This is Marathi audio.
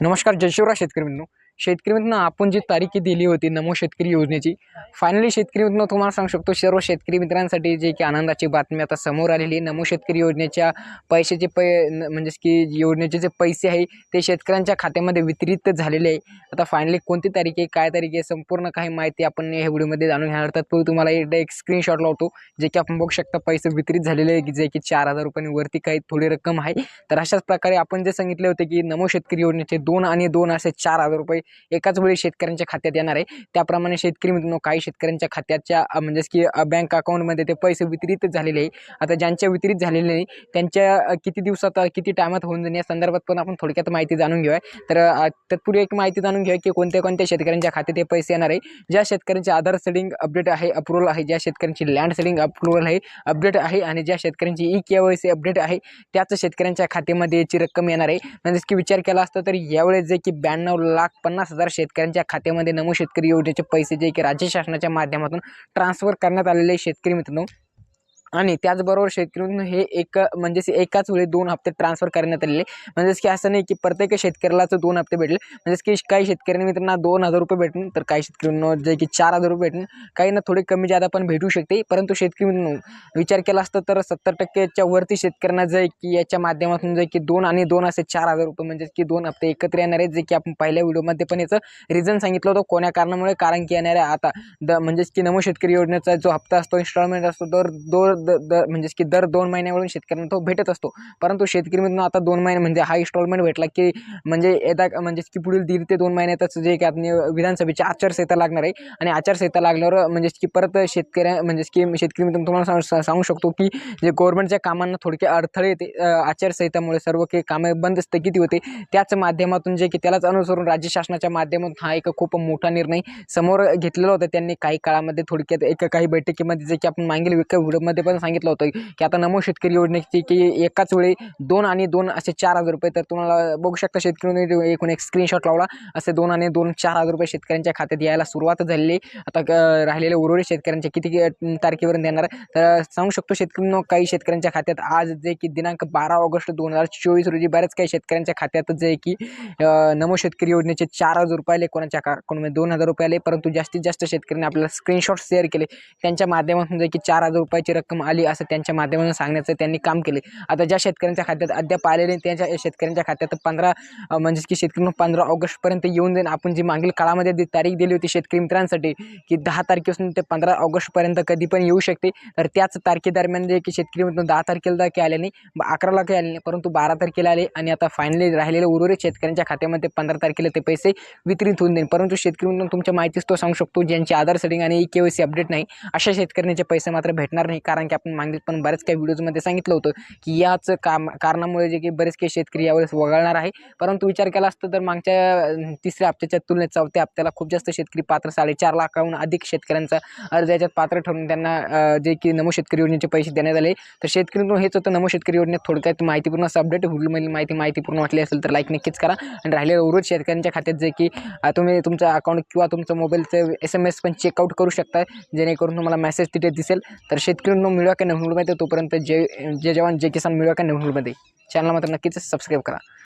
नमस्कार जय शिवराय शेतकरी मित्रांनो. शेतकरी मित्रांनो आपण जी तारीख दिली होती नमो शेतकरी योजनेची फायनली शेतकरी मित्रांनो तुम्हाला सांगू शकतो सर्व शेतकरी मित्रांसाठी जे की आनंदाची बातमी आता समोर आलेली आहे नमो शेतकरी योजनेच्या पैशाचे पै न- म्हणजेच की योजनेचे जे पैसे आहे ते शेतकऱ्यांच्या खात्यामध्ये वितरित झालेले आहे. आता फायनली कोणती तारीख आहे काय तारीख आहे संपूर्ण काही माहिती आपण या व्हिडिओमध्ये जाणून घेणार तर तुम्हाला एक स्क्रीनशॉट लावतो जे की आपण बघू शकता पैसे वितरित झालेले आहे की जे की चार हजार रुपयांवरती काही थोडी रक्कम आहे. तर अशाच प्रकारे आपण जे सांगितले होते की नमो शेतकरी योजनेचे दोन आणि दोन असे चार हजार रुपये एकाच वेळी शेतकऱ्यांच्या खात्यात येणार आहे. त्याप्रमाणे शेतकरी मित्रांनो काही शेतकऱ्यांच्या खात्याच्या म्हणजे म्हणजेच की बँक अकाउंटमध्ये ते पैसे वितरित झालेले आहे. आता ज्यांच्या वितरित झालेले नाही त्यांच्या किती दिवसात किती टायमात होऊन जाईल या संदर्भात पण आपण थोडक्यात माहिती जाणून घेऊया. तर तत्पूर्वी एक माहिती जाणून घेऊया की कोणत्या कोणत्या शेतकऱ्यांच्या खात्यात हे पैसे येणार आहे. ज्या शेतकऱ्यांचे आधार सेडिंग अपडेट आहे अप्रुव्हल आहे ज्या शेतकऱ्यांची लँड सेडिंग अप्रुव्हल आहे अपडेट आहे आणि ज्या शेतकऱ्यांची E K Y C update आहे त्याच शेतकऱ्यांच्या खात्यामध्ये याची रक्कम येणार आहे. म्हणजेच की विचार केला असता तर यावेळेस जे की ब्याण्णव लाख पन्नास हजार शेतकऱ्यांच्या खात्यामध्ये नमो शेतकरी योजनेचे पैसे जे की राज्य शासनाच्या माध्यमातून ट्रान्सफर करण्यात आलेले शेतकरी मित्रांनो. आणि त्याचबरोबर शेतकऱ्यांना हे एक म्हणजेच एकाच वेळी दोन हप्ते ट्रान्सफर करण्यात आलेले. म्हणजेच की असं नाही की प्रत्येक शेतकऱ्यालाच दोन हप्ते भेटले. म्हणजेच की काही शेतकरी मित्रांना दोन हजार रुपये भेटून तर काही शेतकऱ्यांना जे की चार हजार रुपये भेटून काहींना थोडे कमी जादा पण भेटू शकते. परंतु शेतकरी विचार केला असता तर सत्तर टक्क्याच्या वरती शेतकऱ्यांना जे की याच्या माध्यमातून जे की दोन आणि दोन असे चार हजार रुपये म्हणजेच की दोन हप्ते एकत्र येणार आहेत. जे की आपण पहिल्या व्हिडिओमध्ये पण याचं रिझन सांगितलं होतं. कोण्या कारणामुळे? कारण की येणाऱ्या आता द म्हणजेच की नमो शेतकरी योजनेचा जो हप्ता असतो इन्स्टॉलमेंट असतो दर दोन द- दर म्हणजेच की दर दोन महिन्यावरून शेतकऱ्यांना तो भेटत असतो. परंतु शेतकरी मित्रांनो आता दोन महिने म्हणजे हा इन्स्टॉलमेंट भेटला की म्हणजे येत्या म्हणजेच की पुढील दीड ते दोन महिन्यातच जे की आता विधानसभेची आचारसंहिता लागणार आहे. आणि आचारसंहिता लागल्यावर म्हणजेच की परत शेतकऱ्या म्हणजेच की शेतकरी मित्रांनो तुम्हाला सांगू शकतो की जे गव्हर्नमेंटच्या कामांना थोडके अडथळे येते आचारसंहितामुळे सर्व काही कामे बंद स्थगिती होते. त्याच माध्यमातून जे की त्यालाच अनुसरून राज्य शासनाच्या माध्यमातून हा एक खूप मोठा निर्णय समोर घेतलेला होता. त्यांनी काही काळामध्ये थोडक्यात एक काही बैठकीमध्ये जे की आपण मागील एका व्हिडिओमध्ये पण सांगितलं होतं की आता नमो शेतकरी योजनेची की एकाच वेळी दोन आणि दोन असे चार हजार रुपये तर तुम्हाला बघू शकता शेतकरी एकूण एक स्क्रीनशॉट लावला. असे दोन आणि दोन चार हजार रुपये शेतकऱ्यांच्या खात्यात यायला सुरुवात झालेली आता राहिलेले उर्वरित शेतकऱ्यांच्या किती अ, तारखेपर्यंत येणार? तर सांगू शकतो शेतकऱ्यांना काही शेतकऱ्यांच्या खात्यात आज जे की दिनांक बारा ऑगस्ट दोन हजार चोवीस रोजी बऱ्याच काही शेतकऱ्यांच्या खात्यात जे की नमो शेतकरी योजनेचे चार हजार रुपये आले कोणाच्या का कोणामध्ये म्हणजे दोन हजार रुपये आले परंतु जास्तीत जास्त शेतकऱ्यांनी आपल्याला स्क्रीनशॉट शेअर केले. त्यांच्या माध्यमातून जे की चार हजार रुपयाची रक्कम आली असं त्यांच्या माध्यमातून सांगण्याचं त्यांनी काम केले. आता ज्या शेतकऱ्यांच्या खात्यात अद्याप आलेले नाही, त्यांच्या शेतकऱ्यांच्या खात्यात पंधरा म्हणजे म्हणजेच की शेतकरी पंधरा ऑगस्टपर्यंत येऊन देईन आपण जी मागील काळामध्ये जी तारीख दिली होती शेतकरी मित्रांसाठी की दहा तारखेपासून ते पंधरा ऑगस्टपर्यंत कधी पण येऊ शकते. तर त्याच तारखेदरम्यान जे की शेतकरी मित्र दहा तारखेला काही आले नाही अकराला काही आले नाही परंतु बारा तारखेला आले आणि आता फायनली राहिलेले उर्वरित शेतकऱ्यांच्या खात्यामध्ये पंधरा तारखेला ते पैसे वितरित होऊन देईन परंतु शेतकरी मित्रांनो तुमच्या माहितीच तो सांगू शकतो ज्यांची आधार सेटिंग आणि E K Y C update नाही अशा शेतकऱ्यांचे पैसे मात्र भेटणार नाही कारण की आपण मागील पण बऱ्याच काही व्हिडिओजमध्ये सांगितलं होतं की याच काम कारणामुळे जे की बरेच काही शेतकरी यावेळेस वगळणार आहे. परंतु विचार केला असतं तर मागच्या तिसऱ्या हप्त्याच्या तुलनेत चौथ्या हप्त्याला खूप जास्त शेतकरी पात्र साडेचार लाखाहून अधिक शेतकऱ्यांचा अर्ज याच्यात पात्र ठरून त्यांना जे की नमो शेतकरी योजनेचे पैसे देण्यात आले. तर शेतकऱ्यांकडून हेच होतं नमो शेतकरी योजनेत थोडक्यात माहितीपूर्ण असं अपडेट व्हिडिओमधील माहिती माहितीपूर्ण वाटली असेल तर लाईक नक्कीच करा. आणि राहिलेल्या उर्वरित शेतकऱ्यांच्या खात्यात जे की तुम्ही तुमचा अकाउंट किंवा तुमचं मोबाईलचं एस एम एस पण चेकआउट करू शकता जेणेकरून तुम्हाला मेसेज तिथे दिसेल. तर शेतकऱ्यांना मिळवा का नव्हमध्ये तोपर्यंत जे जे जवान जे किसान मिळवा का नव्हमध्ये चॅनल मात्र नक्कीच सबस्क्राईब करा.